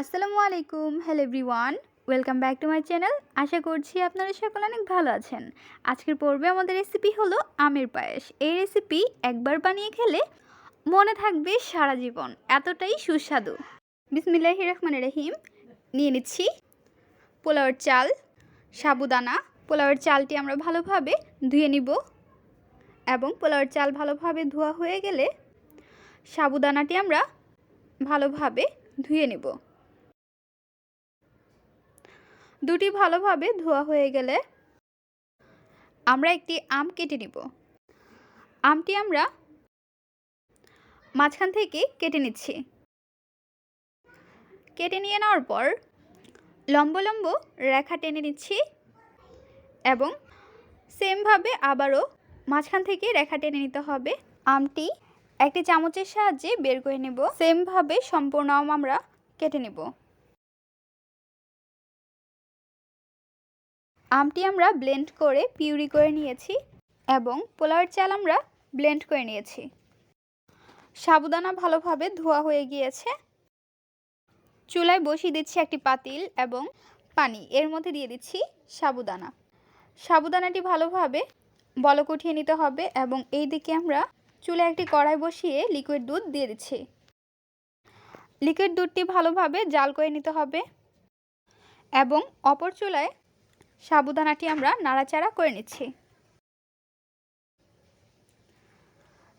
আসসালামু আলাইকুম hello everyone welcome back to my channel আশা করছি আপনারা সকলে অনেক ভালো আছেন। আজকের পর্বে আমাদের রেসিপি হলো আমের পায়েস। এই রেসিপি একবার বানিয়ে খেলে মনে থাকবে সারা জীবন। এতটাই সুস্বাদু। বিসমিল্লাহ রহমান রহিম। নিয়ে নিচ্ছি পোলাওয়ের চাল, সাবুদানা। পোলাওয়ের চালটি আমরা ভালোভাবে ধুয়ে নিব এবং পোলাওয়ের চাল ভালোভাবে ধোয়া হয়ে গেলে সাবুদানাটি আমরা ভালোভাবে ধুয়ে নেব। দুটি ভালোভাবে ধোয়া হয়ে গেলে আমরা একটি আম কেটে নিব। আমটি আমরা মাঝখান থেকে কেটে নিচ্ছি। কেটে নিয়ে নেওয়ার পর লম্ব লম্ব রেখা টেনে নিচ্ছি এবং সেমভাবে আবারও মাঝখান থেকে রেখা টেনে নিতে হবে। আমটি একটি চামচের সাহায্যে বের করে নেব। সেমভাবে সম্পূর্ণ আম আমরা কেটে নেব। আমটি আমরা ব্লেন্ড করে পিউরি করে নিয়েছি এবং পোলাওয়ের চাল আমরা ব্লেন্ড করে নিয়েছি। সাবুদানা ভালোভাবে ধোয়া হয়ে গিয়েছে। চুলায় বসিয়ে দিচ্ছি একটি পাতিল এবং পানি। এর মধ্যে দিয়ে দিচ্ছি সাবুদানা। সাবুদানাটি ভালোভাবে বলক উঠিয়ে নিতে হবে এবং এই দিকে আমরা চুলায় একটি কড়াই বসিয়ে লিকুইড দুধ দিয়ে দিচ্ছি। লিকুইড দুধটি ভালোভাবে জাল করে নিতে হবে এবং অপর চুলায় সাবুদানাটি আমরা নাড়াচাড়া করে নিচ্ছি।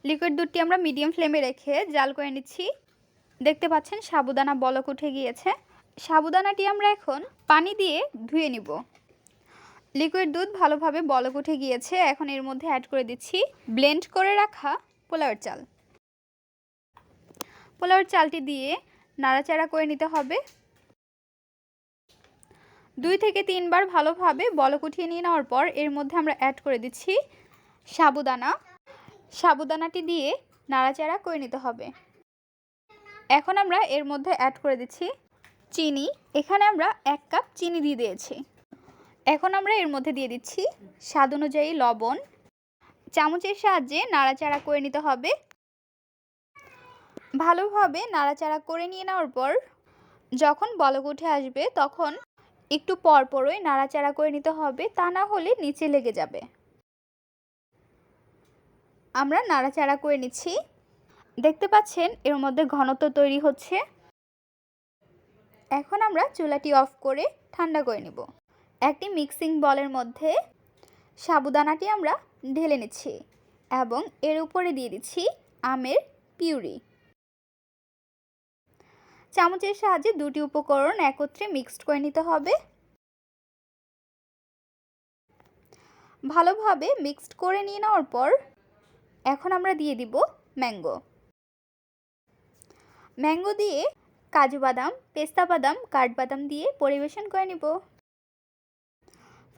লিকুইড দুধটি আমরা মিডিয়াম ফ্লেমে রেখে জাল করে নিচ্ছি। দেখতে পাচ্ছেন সাবুদানা বলক উঠে গিয়েছে। সাবুদানাটি আমরা এখন পানি দিয়ে ধুয়ে নিব। লিকুইড দুধ ভালোভাবে বলক উঠে গিয়েছে। এখন এর মধ্যে অ্যাড করে দিচ্ছি ব্লেন্ড করে রাখা পোলাওয়ের চাল। পোলাওয়ের চালটি দিয়ে নাড়াচাড়া করে নিতে হবে। দুই থেকে তিনবার ভালোভাবে বলক উঠিয়ে নিয়ে নেওয়ার পর এর মধ্যে আমরা অ্যাড করে দিচ্ছি সাবুদানা। সাবুদানাটি দিয়ে নাড়াচাড়া করে নিতে হবে। এখন আমরা এর মধ্যে অ্যাড করে দিচ্ছি চিনি। এখানে আমরা এক কাপ চিনি দিয়ে দিয়েছি। এখন আমরা এর মধ্যে দিয়ে দিচ্ছি স্বাদ অনুযায়ী লবণ। চামচের সাহায্যে নাড়াচাড়া করে নিতে হবে। ভালোভাবে নাড়াচাড়া করে নিয়ে নেওয়ার পর যখন বলক উঠে আসবে তখন একটু পরপরই নাড়াচাড়া করে নিতে হবে, তা না হলে নিচে লেগে যাবে। আমরা নাড়াচাড়া করে নিচ্ছি। দেখতে পাচ্ছেন, এর মধ্যে ঘনত্ব তৈরি হচ্ছে। এখন আমরা চুলাটি অফ করে ঠান্ডা করে নেব। একটি মিক্সিং বলের মধ্যে সাবুদানাটি আমরা ঢেলে নিচ্ছি এবং এর উপরে দিয়ে দিচ্ছি আমের পিউরি। চামচের সাহায্যে দুটি উপকরণ একত্রে মিক্সড করে নিতে হবে। ভালোভাবে মিক্সড করে নিয়ে নেওয়ার পর এখন আমরা দিয়ে দিব ম্যাঙ্গো। ম্যাঙ্গো দিয়ে কাজু বাদাম, পেস্তা বাদাম কাঠবাদাম দিয়ে পরিবেশন করে নিব।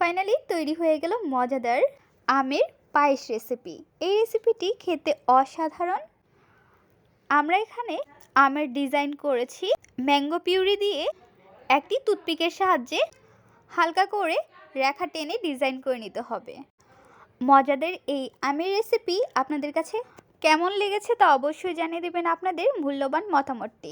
ফাইনালি তৈরি হয়ে গেল মজাদার আমের পায়েস রেসিপি। এই রেসিপিটি খেতে অসাধারণ আমরা এখানে আমের ডিজাইন করেছি। ম্যাঙ্গো পিউরি দিয়ে একটি টুথপিকের সাহায্যে হালকা করে রেখা টেনে ডিজাইন করে নিতে হবে। মজাদের এই আমের রেসিপি আপনাদের কাছে কেমন লেগেছে তা অবশ্যই জানিয়ে দেবেন আপনাদের মূল্যবান মতামতটি।